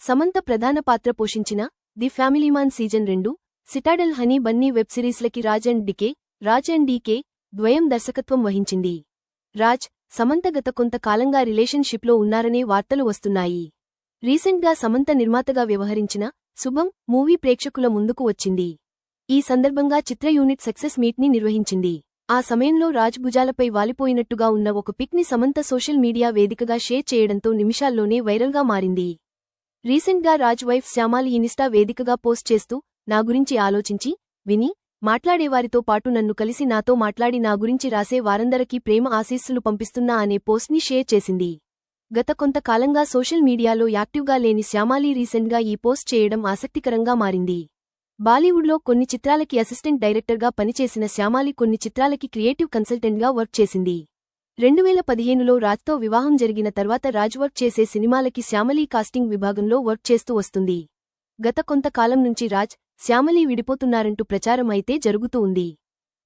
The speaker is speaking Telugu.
సమంత ప్రధాన పాత్ర పోషించిన ది ఫ్యామిలీమాన్ సీజన్ రెండు Citadel honey Bunny web సిరీస్లకి Raj and D K Raj and D K ద్వయం దర్శకత్వం వహించింది. రాజ్ సమంత గత కొంతకాలంగా రిలేషన్షిప్లో ఉన్నారనే వార్తలు వస్తున్నాయి. రీసెంట్గా సమంత నిర్మాతగా వ్యవహరించిన శుభం మూవీ ప్రేక్షకుల ముందుకు వచ్చింది. ఈ సందర్భంగా చిత్ర యూనిట్ సక్సెస్ మీట్ని నిర్వహించింది. ఆ సమయంలో రాజ్ భుజాలపై వాలిపోయినట్టుగా ఉన్న ఒక పిక్ని సమంత సోషల్ మీడియా వేదికగా షేర్ చేయడంతో నిమిషాల్లోనే వైరల్గా మారింది. రీసెంట్గా రాజ్ వైఫ్ శ్యామాలి ఇనిస్టా వేదికగా పోస్ట్ చేస్తూ నా గురించి ఆలోచించి విని మాట్లాడేవారితో పాటు నన్ను కలిసి నాతో మాట్లాడి నా గురించి రాసే వారందరికీ ప్రేమ ఆశీస్సులు పంపిస్తున్నా అనే పోస్ట్ని షేర్ చేసింది. గత కొంతకాలంగా సోషల్ మీడియాలో యాక్టివ్గా లేని శ్యామాలి రీసెంట్గా ఈ పోస్ట్ చేయడం ఆసక్తికరంగా మారింది. బాలీవుడ్లో కొన్ని చిత్రాలకి అసిస్టెంట్ డైరెక్టర్గా పనిచేసిన శ్యామాలి కొన్ని చిత్రాలకి క్రియేటివ్ కన్సల్టెంట్గా వర్క్ చేసింది. రెండువేల పదిహేనులో రాజ్తో వివాహం జరిగిన తర్వాత రాజ్ వర్క్ చేసే సినిమాలకి శ్యామలీ కాస్టింగ్ విభాగంలో వర్క్ చేస్తూ వస్తుంది. గత కొంతకాలం నుంచి రాజ్ శ్యామలీ విడిపోతున్నారంటూ ప్రచారం అయితే జరుగుతూ ఉంది.